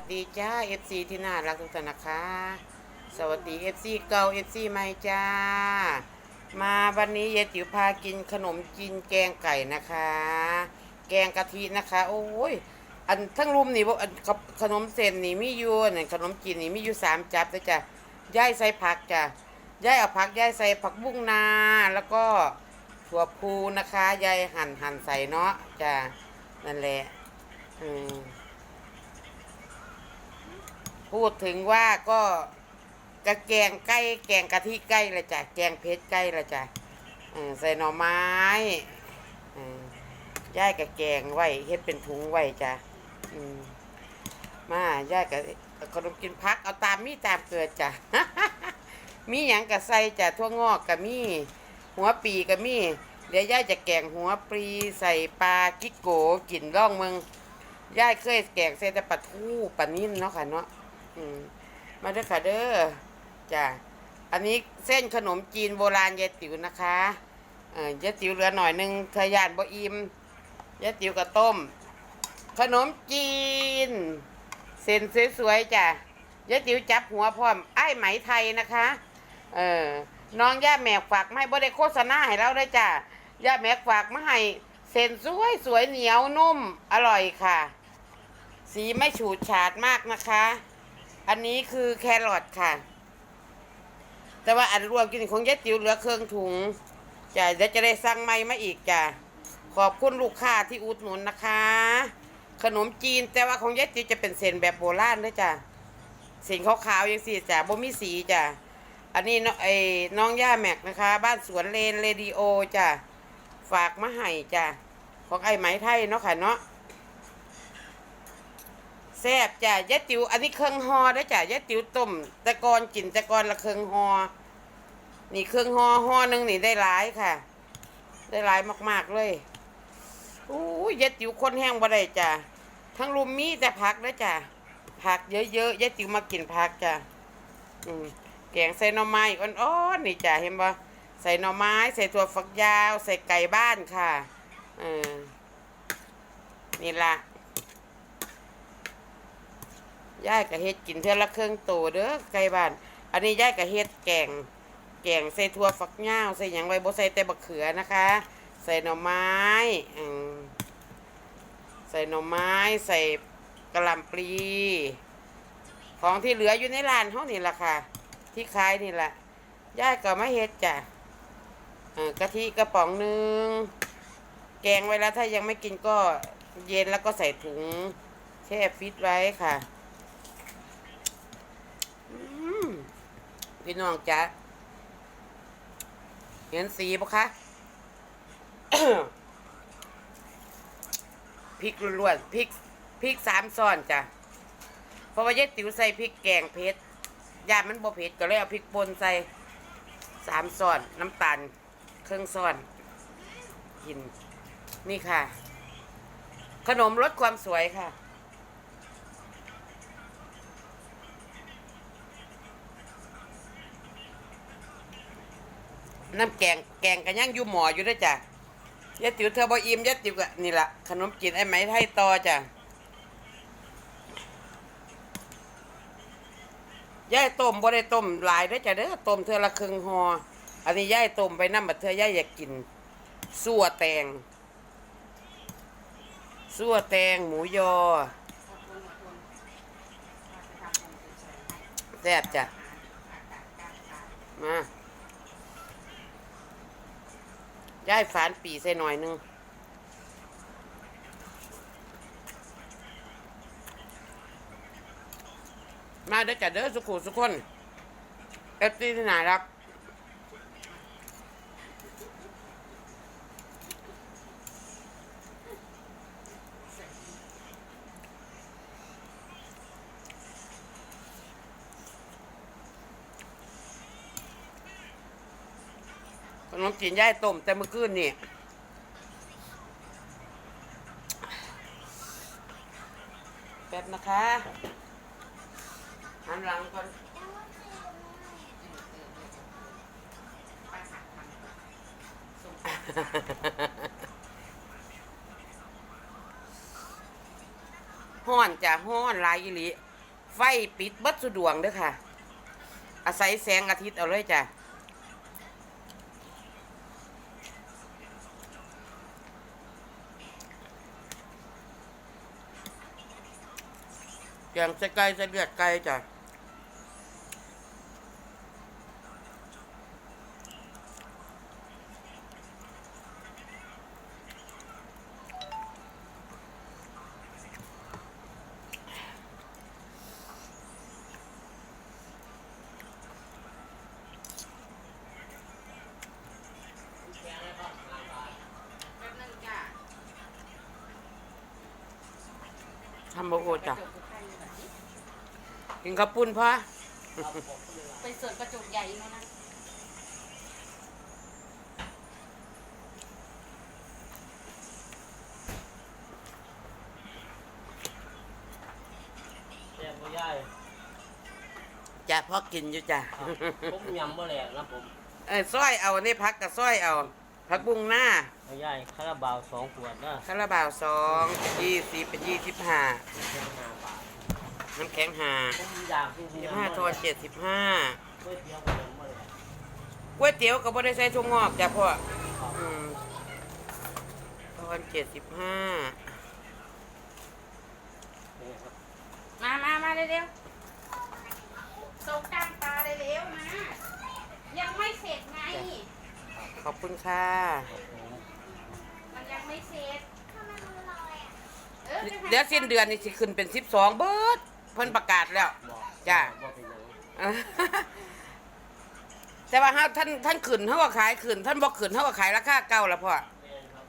วัสดีจ้า FC ที่น่ารักทุกท่านนะคะ สวัสดี FC เก่า FC ใหม่จ้า มาวันนี้ยายติ๋วพากินขนมจีนแกงไก่นะคะ แกงกะทินะคะ โอ้ย อันทั้งรุมนี่บ่อันขขนมเส้นนี่มีอยู่นี่ขนมจีนนี่มีอยู่สามจับเลยจ้ะย่ายใส่ผักจ้ะย่ายเอาผักย่ายใส่ผักบุ้งนาแล้วก็ถั่วพูนะคะยายหั่นหั่นใส่เนาะจ้ะนั่นแหละอืม พูดถึงว่าก็กระแกงใกล้แกงกะทิใกล้ละจ้ะแกงเพชรใกล้ละจ้ะใส่หน่อไม้ย่ายกับแกงไว้เฮ็ดเป็นถุงไว้จ้ะมาย่ายกับขนมกินพักเอาตามมีตามเกิดจ้ะมีหยังกับใส่จ้ะทั่วงอกกับมีหัวปีกับมีเดี๋ยวย่ายจะแกงหัวปลีใส่ปลากิกโกกินร่องเมืองย่ายเคยแกงเส้นแต่ปลาทูปลานิ่มเนาะค่ะเนาะ มาเด้อค่ะเด้อจ้ะอันนี้เส้นขนมจีนโบราณยายติ๋วนะคะเอ่อยายติ๋วเหลือหน่อยหนึงขยานบ่อิ่มยายติ๋วก็ต้ม ขนมจีน เส้นสวยๆจ้ะยายติ๋วจับหัวพร้อมไอ้ไหมไทยนะคะ เออน้องย่าแมกฝากมาให้บ่ได้โฆษณาให้เราได้จ้ะย่าแมกฝากมาให้เส้นสวยสวยๆเหนียวนุ่มอร่อยค่ะ สีไม่ฉูดฉาดมากนะคะ อันนี้คือแครอทค่ะ แต่ว่าอันรวมกินของยายติ๋วเหลือเครื่องถุงจ้ะเดี๋ยวจะได้สั่งใหม่มาอีกจ้ะขอบคุณลูกค้าที่อุดหนุนนะคะ ขนมจีนแต่ว่าของยายติ๋วจะเป็นเส้นแบบโบราณด้วยจ้ะเส้นขาวๆยังสีจ้ะบ่มีสีจ้ะอันนี้น้องไอ้น้องย่าแม็กนะคะ บ้านสวนเลนเรดิโอจ้ะฝากมาให้จ้ะของไอ้ไหมไทยเนาะค่ะเนาะ แซ่บจ้ะยะติ๋วอันนี้เครื่องฮอได้จ้ะยะติ๋วต้มต่ก่อนกินต่ก่อนละเครื่องฮอนี่เครื่องฮอฮอหนึ่งนี่ได้หลายค่ะ ได้หลายมาก ๆเลยอู้ยยะติ๋วคนแห้งบ่ได้จ้ะทั้งรุมมีแต่ผักเด้จ้ะผักเยอะๆยะติ๋วมากินผักจ้ะอืมแกงใส่หน่อไม้อ่อนๆนี่จ้ะเห็นบ่ใส่หน่อไม้ใส่ถั่วฝักยาว ใส่ไก่บ้านค่ะเออนี่ล่ะ ยายก็เฮ็ดกินเท่าละเครื่องโตเด้อไก่บ้าน อันนี้ยายก็เฮ็ดแกง แกงใส่ถั่วฝักยาวใส่หยังไว้บ่ใส่แต่บักเขือนะคะ ใส่หน่อไม้อืมใส่หน่อไม้ ใส่กระหล่ำปลี ของที่เหลืออยู่ในร้านเฮานี่ล่ะค่ะ ที่ขายนี่ล่ะยายก็มาเฮ็ดจ้ะกะทิกระป๋องหนึ่งแกงไว้แล้วถ้ายังไม่กินก็เย็นแล้วก็ใส่ถุงแช่ฟิตไว้ค่ะ อืม พี่น้องจ๊ะเห็นสีปะคะพริกล้วนพริกพริกสามซ้อนจ้ะเพราะว่ายายติ๋วใส่พริกแกงเผ็ดยามันบ่เผ็ดก็เลยเอาพริกป่นใส่สามซ้อนน้ำตาลเครื่องซ้อนกิน นี่ค่ะ ขนมลดความสวยค่ะ น้ำแกงแกงกันยังอยู่หมออยู่ด้วยจ้ะยายติ๋วเธอบ่อิ่มยายติ๋วก็นี่ละขนมจีนไอ้ไหมไทยต่อจ้ะยายต้มบ่ได้ต้มหลายด้อจ้ะเด้อต้มเธอละครึ่งหออันนี้ยายต้มไปน้ำบัดเธอยายอยากกินสั่วแตงสั่วแตงหมูยอแซ่บจ้ะมา ย้ายฝานปีใส่หน่อยนึงมาเด้อจ้ะเด้อสุขุสุขคนเอฟซีที่น่ารัก นมจีนย่ายต้มแต่เมื่อคืนนี่แป๊บนะคะหันหลังก่อนห้อนจ้ะห้อนลายอีหลีไฟปิดบัดสุดวงเด้อค่ะ อาศัยแสงอาทิตย์เอาเลยจ้ะ งใส่ไก่ใส่เลือดไก่จ้ะทำบโอจ้ะ กินข้าวปุ้นพ่อไปสวนกระจกใหญ่ไหมนะแซ่บบ่ย่ายจ้ะพ่อกินอยู่จ้ะครับผมยำบ่แหลกนะผมเออซ้อยเอานี่พักกับซ้อยเอาพักบุ้งหน้าบ่ย่ายคาราบาวสองขวดนะคาราบาวสองเป็นยี่สิบเป็นยี่สิบห้าแค่ห้าบาท น้ำแข็งห้าผมอยากกินสิบห้าทอนเจ็ดสิบห้าก๋วยเตี๋ยวก็ยำบ่แหลกก๋วยเตี๋ยวก็บ่ได้ใส่ถั่วงอกจ้ะพ่อครับอืมทอนเจ็ดสิบห้านี่ครับมามามาเร็วๆส่งกลางตาเร็วๆมา ยังไม่เสร็จไง ขอบคุณค่ะครับผมมันยังไม่เสร็จเออไปหาเดี๋ยวสิ้นเดือนนี่สิขึ้นเป็นสิบสองเบิดเพิ่นประกาศแล้วบอกจ้ะบ่เป็นหยังแต่ว่าเฮาท่านท่านขึ้นเฮาก็ขายขึ้นท่านบ่ขึ้นเฮาก็ขายราคาเก่าแล้วพ่อแม่นครับ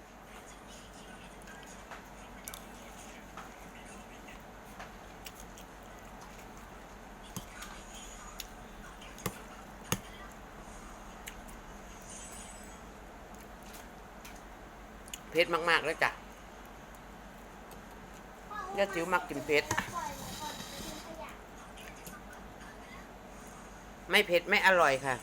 เผ็ดมาก ๆ แล้วจ้ะย่าจิ๋วมักกินเผ็ด ไม่เผ็ดไม่อร่อยค่ะ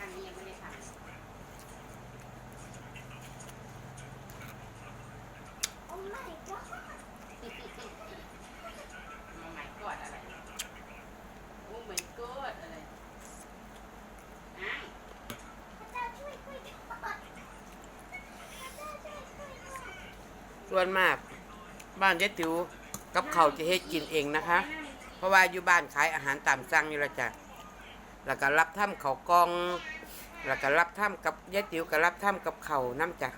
อันนี้ยังไม่ได้ทำ มาใหม่กอดอะไร โอ้ my god อะไรอ้าว ส่วนมาก บ้านยายติ๋วกับเขาวจะเฮ็ดกินเองนะคะ เพราะว่าอยู่บ้านขายอาหารตามสั่งอยู่แล้วจ้ะแล้วก็รับท่ำเขาวกล้อง แล้วก็รับท่ำกับยายติ๋วก็รับท่ำกับเขาวน้ำจ้ะ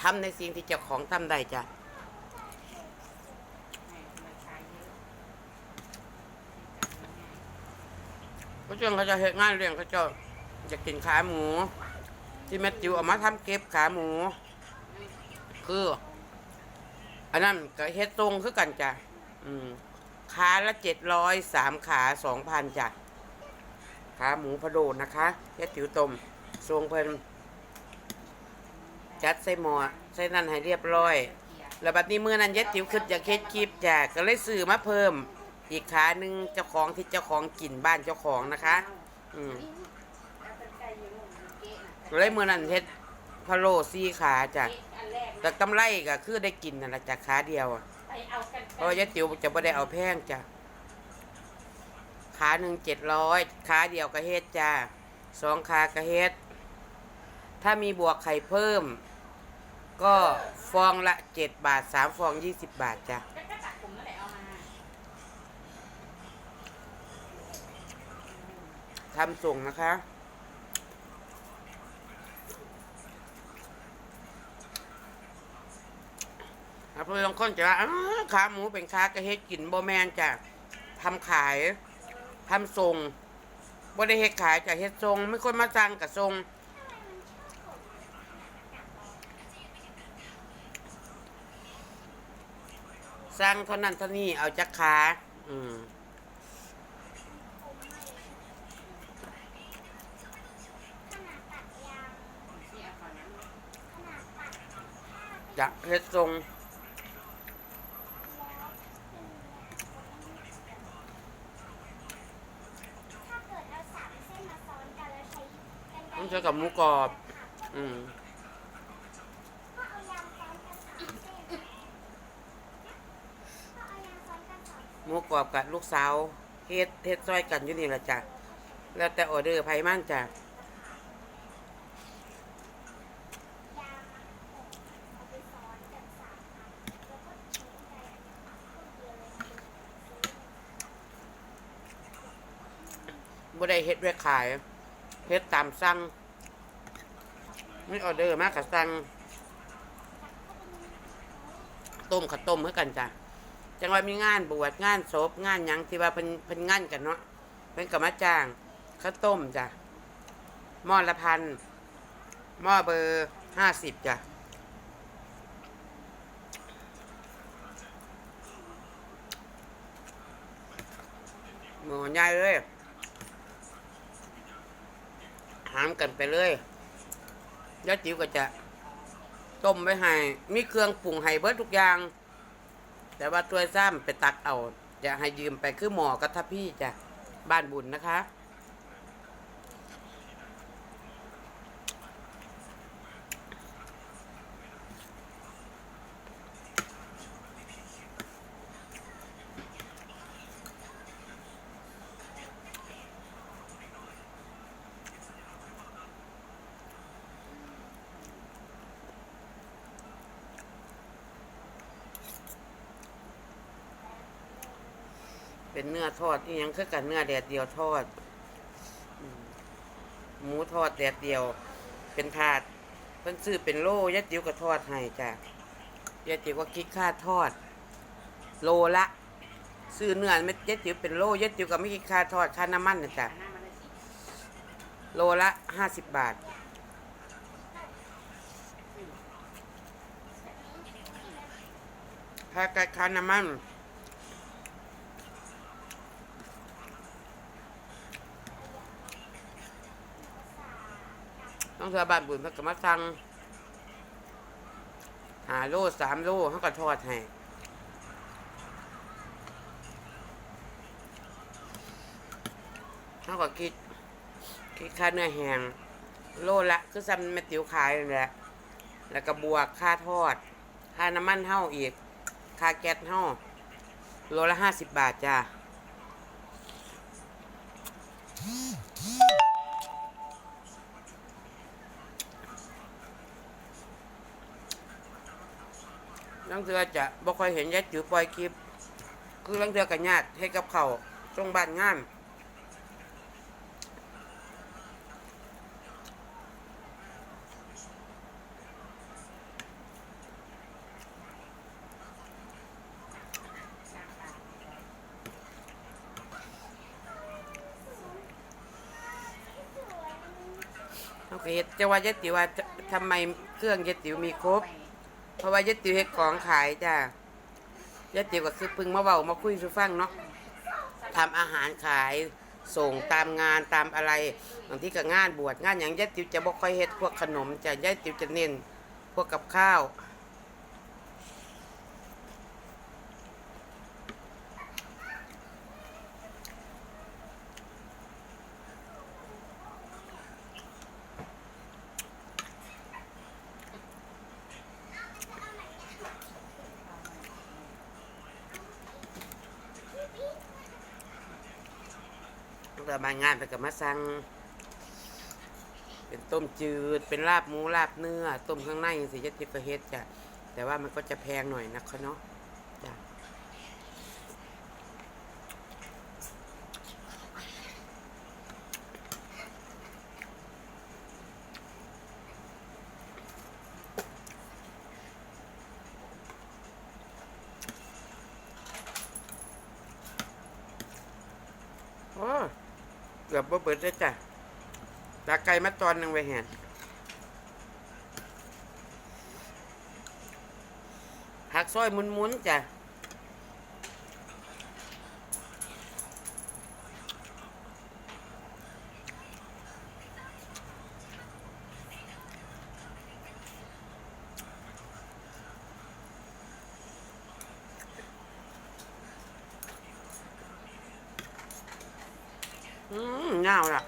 ทำในสิ่งที่เจ้าของทำได้จ้ะให้ราคาเยอะเขาจ้าเขาจะเฮ็ดงานเลี้ยงเขาเจ้าจะกินขาหมู ที่แม่ติ๋วเอามาทำเก็บขาหมู คืออันนั้นก็เฮ็ดตรงคือกันจ้ะอืมขาละเจ็ดร้อยสามขาสองพันจ้ะขาหมูพะโดนนะคะเฮ็ดติ๋วต้มทรงเพิ่นจัดใส่หม้อใส่นั่นให้เรียบร้อย แล้วบัดนี้มื้อนั้นเย็ดติ๋วขึ้นอยากเฮ็ดคลิปจ้ะก็เลยซื้อมาเพิ่ม อีกขาหนึ่งเจ้าของที่เจ้าของกินบ้านเจ้าของนะคะ อืมแล้วเป็นไก่อยู่นู่นมันเก๊ะน่ะก็เลยมื้อนั้นเฮ็ดพะโล้สี่ขาจ้ะ แรกแต่กำไรก็คือได้กินนั่นแหละจากขาเดียวอะไปเอากันเพราะว่ายายติ๋วจะไม่ได้เอาแพงจ้ะขาหนึ่งเจ็ดร้อยขาเดียวก็เฮ็ดจ้าสองขาก็เฮ็ด ถ้ามีบวกไข่เพิ่ม ก็ฟองละเจ็ดบาทสามฟองยี่สิบบาทจ้ะก็ก็ตัดผมนั่นแหละเอามาทำส่งนะคะ เพื่อนบางคนจะว่าขาหมูเป็นขากระเฮ็ดกินโบแมนจ้ะทำขายทำทรงบ่ได้เฮ็ดขายจากเฮ็ดทรงไม่คนมาสั่งกับทรงสร้างเท่านั้นเท่านี้เอาจากขาอืมจะเฮ็ดทรง ใช้กับหมูกรอบ อืมหมูกรอบกับลูกสาวเฮ็ดเฮ็ดซอยกันอยู่นี่ละจ้ะแล้วแต่ออเดอร์ไผมั่นจ้ะบ่ได้เฮ็ดไว้ขายเฮ็ดตามสั่ง ไม่ออเดอร์มากกับสั่งต้มข้าวต้มเพื่อกันจ้ะจังว่ามีงานบวชงานศพงานยังที่ว่าเพิ่นเพิ่นงานกันเนาะเพิ่นก็มาจ้างข้าวต้มจ้ะหม้อละพันหม้อเบอร์ห้าสิบจ้ะหมูใหญ่เลยหามกันไปเลย ยาจิ๋วก็จะต้มไว้ให้ มีเครื่องปรุงให้เบิดทุกอย่าง แต่ว่าตัวซ้ำไปตักเอา จะให้ยืมไปคือหมอกระทะพี่จ้ะบ้านบุญนะคะ เป็นเนื้อทอดนี่ยังคือกันเนื้อแดดเดียวทอด หมูทอดแดดเดียว เป็นถาดเพิ่นซื้อเป็นโลยัดจิ๋วก็ทอดให้จ้ะยัดจิ๋วก็คิดค่าทอด โลละซื้อเนื้อไม่ยัดจิ๋วเป็นโลยัดจิ๋วก็ไม่คิดค่าทอดค่าน้ำมันนะจ้ะโลละห้าสิบบาทถ้ากับค่าน้ำมัน ต้องเธอบ้านบุญเพิ่นก็มาสั่งหาโลสามโลเขาก็ทอดให้เขาก็คิดคิดค่าเนื้อแห้งโลละคือซ้ำแม่ติ๋วขายนั่นแหละแล้วก็บวกค่าทอด ค่าน้ำมันเท่าอีก ค่าแก๊สเท่าโลละห้าสิบบาทจ้า ลังเทือจะบ่ค่อยเห็นยายจือปล่อยคลิป คือลังเทือกับญาติให้กับเขาตรงบ้านงานเขาเฮ็ดจะว่ายายติ๋วว่าทำไมเครื่องยายติ๋วมีครบ เพราะว่ายายติ๋วเฮ็ดของขายจ้ะยายติ๋วก็คือพึ่งมาเว้ามาคุยสู่ฟังเนาะทำอาหารขายส่งตามงานตามอะไรบางทีก็งานบวชงานอย่างยายติ๋วจะบ่ค่อยเฮ็ดพวกขนมจ้ะยายติ๋วจะเน้นพวกกับข้าว ตั้งแต่มางานไปกับมาสั่งเป็นต้มจืด เป็นลาบหมูลาบเนื้อ ต้มข้างในสิจะติดกระเฮ็ดจ้ะแต่ว่ามันก็จะแพงหน่อยนะคะเนาะจ้ะโอ้เกือบบ่เบิดได้จ้ะตาไก่มาตอนหนึ่งไว้แหนผักซอยมุนๆจ้ะ เง่าล่ะ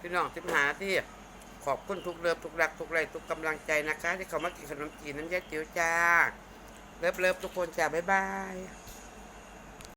พี่น้องทิมหาที่ขอบคุณทุกเลิฟทุกรักทุกไรทุกกำลังใจนะคะ ที่เขามากินขนมจีนน้ำยาจิ๋วจ้าเลิฟเลิฟทุกคนจ้าบ๊ายบาย